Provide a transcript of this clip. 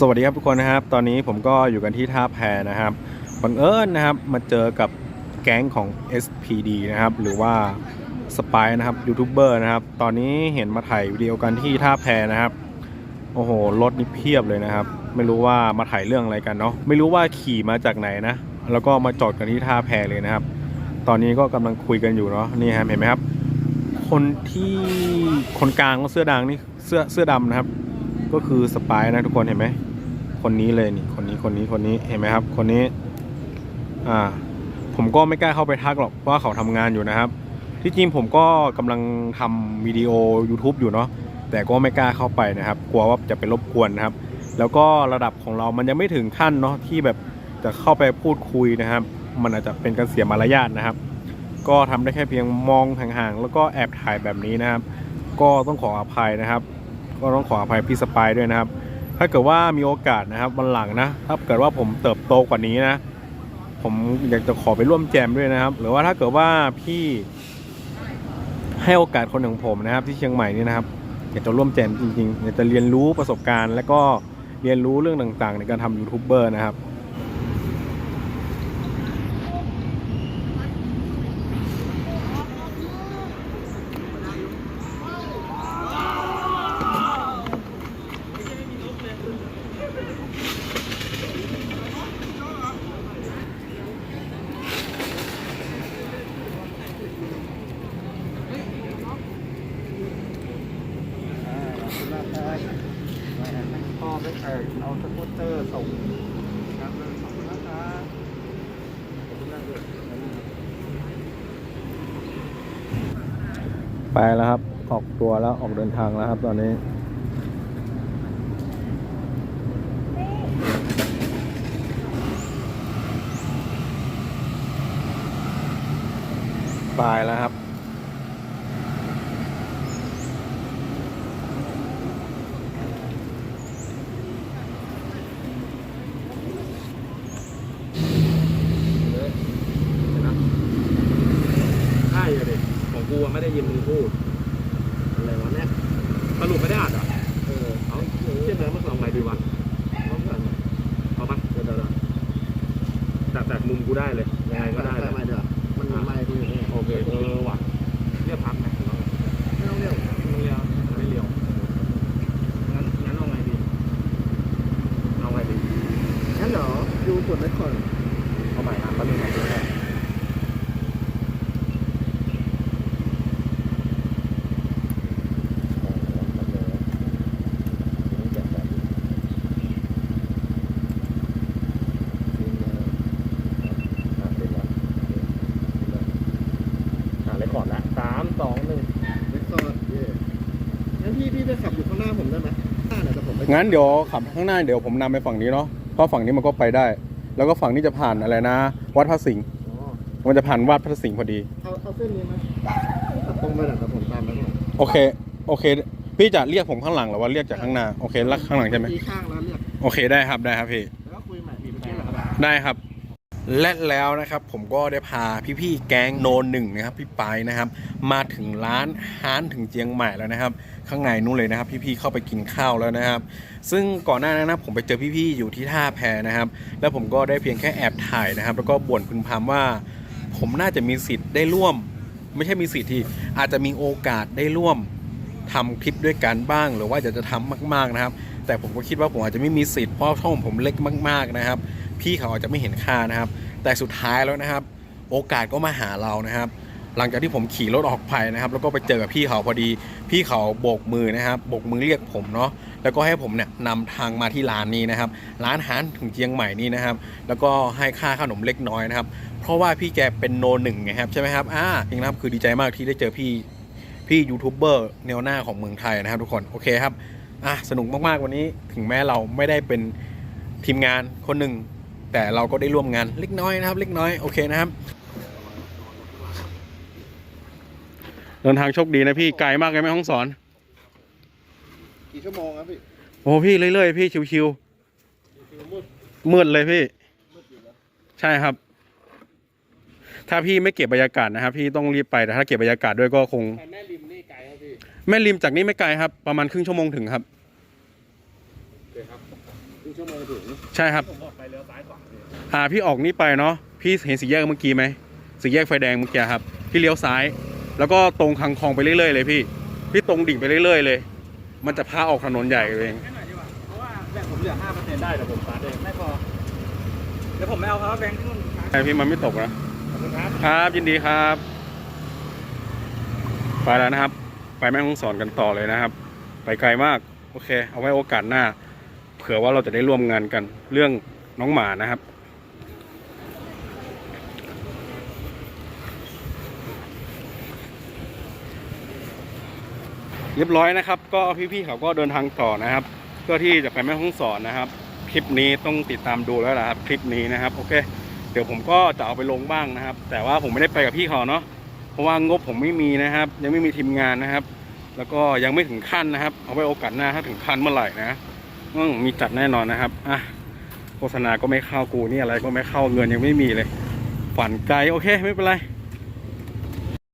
สวัสดีครับทุกคนนะครับ ตอนนี้ผมก็อยู่กันที่ท่าแพนะครับบังเอิญนะครับมาเจอกับแก๊งของ SPD นะครับ หรือว่าสปายนะครับยูทูบเบอร์นะครับ ตอนนี้เห็นมาถ่ายวิดีโอกันที่ท่าแพนะครับ โอ้โหรถนี่เพียบเลยนะครับ ไม่รู้ว่ามาถ่ายเรื่องอะไรกันเนาะไม่รู้ว่าขี่มาจากไหนนะ แล้วก็มาจอดกันที่ท่าแพเลยนะครับ ตอนนี้ก็กำลังคุยกันอยู่เนาะนี่ครับเห็นไหมครับ คนที่คนกลางก็เสื้อดังนี่เสื้อเสื้อดำนะครับ ก็คือสปายนะทุกคนเห็นไหม คนนี้เลยนี่คนนี้คนนี้คนนี้เห็นไหมครับ คนนี้ อ่า ผมก็ไม่กล้าเข้าไปทักหรอกเพราะว่าเขาทำงานอยู่นะครับ ที่จริงผมก็กำลังทำวิดีโอ YouTube อยู่เนาะแต่ก็ไม่กล้าเข้าไปนะครับ กลัวว่าจะไปรบกวนนะครับ แล้วก็ระดับของเรามันยังไม่ถึงขั้นเนาะที่แบบจะเข้าไปพูดคุยนะครับ มันอาจจะเป็นการเสียมารยาทนะครับ ก็ทำได้แค่เพียงมองห่างๆแล้วก็แอบถ่ายแบบนี้นะครับ ก็ต้องขออภัยนะครับ ก็ต้องขออภัยพี่สปายด้วยนะครับ ถ้าเกิดว่ามีโอกาสนะครับวันหลังนะ ถ้าเกิดว่าผมเติบโตกว่านี้นะ ผมอยากจะขอไปร่วมแจมด้วยนะครับ หรือว่าถ้าเกิดว่าพี่ให้โอกาสคนของผมนะครับ ที่เชียงใหม่นี่นะครับอยากจะร่วมแจมจริงๆอยากจะเรียนรู้ประสบการณ์ และก็เรียนรู้เรื่องต่างๆ ในการทำยูทูบเบอร์นะครับ เอาสกูตเตอร์ส่งครับขอบคุณนะครับขอบคุณมากเลยไปแล้วครับ ออกตัวแล้วออกเดินทางแล้วครับ ตอนนี้ไปแล้วครับ ใช่เลยของ กูอะไม่ได้ยินมึงพูดอะไรวะเนี่ยสรุปไม่ได้อัดเหรอเออเอาเชื่อไหมมันเอาไงดีวะเอาไปเอาปะเดี๋ยวเดี๋ยวเดี๋ยวจากจากมุมกูได้เลยยังไงก็ได้เลยไม่เดี๋ยวมันมีไม้กูอยู่นี่โอเคเออว่ะเรียกพักไหมไม่ต้องเรียกไม่เรียวไม่เรียวงั้นงั้นเอาไงดีเอาไงดีงั้นเดี๋ยวดูกดไว้ก่อนเอาใหม่อะแป๊บนึงนะเดี๋ยวนะอะเลคคอร์ดละสามสองหนึ่ง ไว้ก่อนเย่ งั้นพี่พี่ไปขับอยู่ข้างหน้าผมได้ไหมหน้าเนี่ยแต่ผมไปงั้นเดี๋ยวขับข้างหน้าเดี๋ยวผมนำไปฝั่งนี้เนาะเพราะฝั่งนี้มันก็ไปได้ แล้วก็ฝั่งนี้จะผ่านอะไรนะ วัดพระสิงห์อ๋อมันจะผ่านวัดพระสิงห์พอดี เอาเอาเส้นนี้ไหมขับตรงไปหน่อยแต่ผมตามไปหน่อยโอเค โอเค พี่จะเรียกผมข้างหลังหรือว่าเรียกจากข้างหน้าโอเคแล้วข้างหลังใช่ไหมตีข้างแล้วเรียกโอเคได้ครับได้ครับพี่แล้วก็คุยใหม่พี่ไปที่ไหนครับได้ครับ และแล้วนะครับผมก็ได้พาพี่ๆแก๊งโนนหนึ่งนะครับพี่ปายนะครับ มาถึงร้านฮานถึงเจียงใหม่แล้วนะครับ ข้างในนู้นเลยนะครับ พี่ๆเข้าไปกินข้าวแล้วนะครับ ซึ่งก่อนหน้านั้นนะผมไปเจอพี่ๆอยู่ที่ท่าแพนะครับ แล้วผมก็ได้เพียงแค่แอบถ่ายนะครับ แล้วก็บ่นพึมพำว่า ผมน่าจะมีสิทธิ์ได้ร่วม ไม่ใช่มีสิทธิ์ที่อาจจะมีโอกาสได้ร่วม ทำคลิปด้วยกันบ้าง หรือว่าจะจะทำมากๆนะครับ แต่ผมก็คิดว่าผมอาจจะไม่มีสิทธิ์เพราะช่องผมเล็กมาก ๆนะครับ พี่เขาอาจจะไม่เห็นค่านะครับ แต่สุดท้ายแล้วนะครับ โอกาสก็มาหาเรานะครับ หลังจากที่ผมขี่รถออกไปนะครับ แล้วก็ไปเจอกับพี่เขาพอดี พี่เขาโบกมือนะครับโบกมือเรียกผมเนาะแล้วก็ให้ผมเนี่ยนำทางมาที่ร้านนี้นะครับ ร้านอาหารถึงเจียงใหม่นี่นะครับ แล้วก็ให้ค่าขนมเล็กน้อยนะครับ เพราะว่าพี่แกเป็นโนหนึ่งไงครับใช่ไหมครับอ่าจริงนะครับคือดีใจมากที่ได้เจอพี่ พี่ยูทูบเบอร์แนวหน้าของเมืองไทยนะครับทุกคน โอเคครับอะสนุกมากๆวันนี้ถึงแม้เราไม่ได้เป็นทีมงานคนหนึ่ง แต่เราก็ได้ร่วมงานเล็กน้อยนะครับ เล็กน้อยโอเคนะครับเดินทางโชคดีนะพี่ไกลมากเลยแม่ห้องสอน กี่ชั่วโมงครับพี่โอ้พี่เรื่อยๆพี่ชิวๆมืดเลยพี่ ใช่ครับ ถ้าพี่ไม่เก็บบรรยากาศนะครับ พี่ต้องรีบไปแต่ถ้าเก็บบรรยากาศด้วยก็คงไปแม่ริมนี่ไกลครับพี่แม่ริมจากนี้ไม่ไกลครับ ประมาณครึ่งชั่วโมงถึงครับ โอเคครับครึ่งชั่วโมงชั่วโมงถึงใช่ครับผมออกไปเลี้ยวซ้ายขวาพี่อ่าพี่ออกนี่ไปเนาะพี่เห็นสี่แยกเมื่อกี้ไหมสี่แยกไฟแดงเมื่อกี้ครับ พี่เลี้ยวซ้าย แล้วก็ตรงคังคลองไปเรื่อยๆเลยพี่ พี่ตรงดิ่งไปเรื่อยๆเลย มันจะพาออกถนนใหญ่เองแค่หน่อยดีกว่า เพราะว่าแบงค์ผมเหลือห้าเปอร์เซ็นต์ได้แต่ผมชาร์จเองไม่พอ เดี๋ยวผมไม่เอาครับแบงค์ที่นู่นชาร์จไอพี่มันไม่ตกนะขอบ คุณครับ ครับยินดีครับ ไปแล้วนะครับ ไปแม่ฮ่องสอนกันต่อเลยนะครับ ไปไกลมากโอเค เอาไว้โอกาสหน้า เผื่อว่าเราจะได้ร่วมงานกันเรื่องน้องหมานะครับเรียบร้อยนะครับ ก็พี่ๆเขาก็เดินทางต่อนะครับ เพื่อที่จะไปแม่ฮ่องสอนนะครับ คลิปนี้ต้องติดตามดูแล้วนะครับ คลิปนี้นะครับ โอเค ดี๋ยวผมก็จะเอาไปลงบ้างนะครับ แต่ว่าผมไม่ได้ไปกับพี่เขาเนาะเพราะว่างบผมไม่มีนะครับ ยังไม่มีทีมงานนะครับ แล้วก็ยังไม่ถึงขั้นนะครับ เอาไว้โอกาสหน้าถ้าถึงขั้นเมื่อไหร่นะมึงมีจัดแน่นอนนะครับอะโฆษณาก็ไม่เข้ากูนี่อะไรก็ไม่เข้าเงินยังไม่มีเลย ฝันไกลโอเค ไม่เป็นไร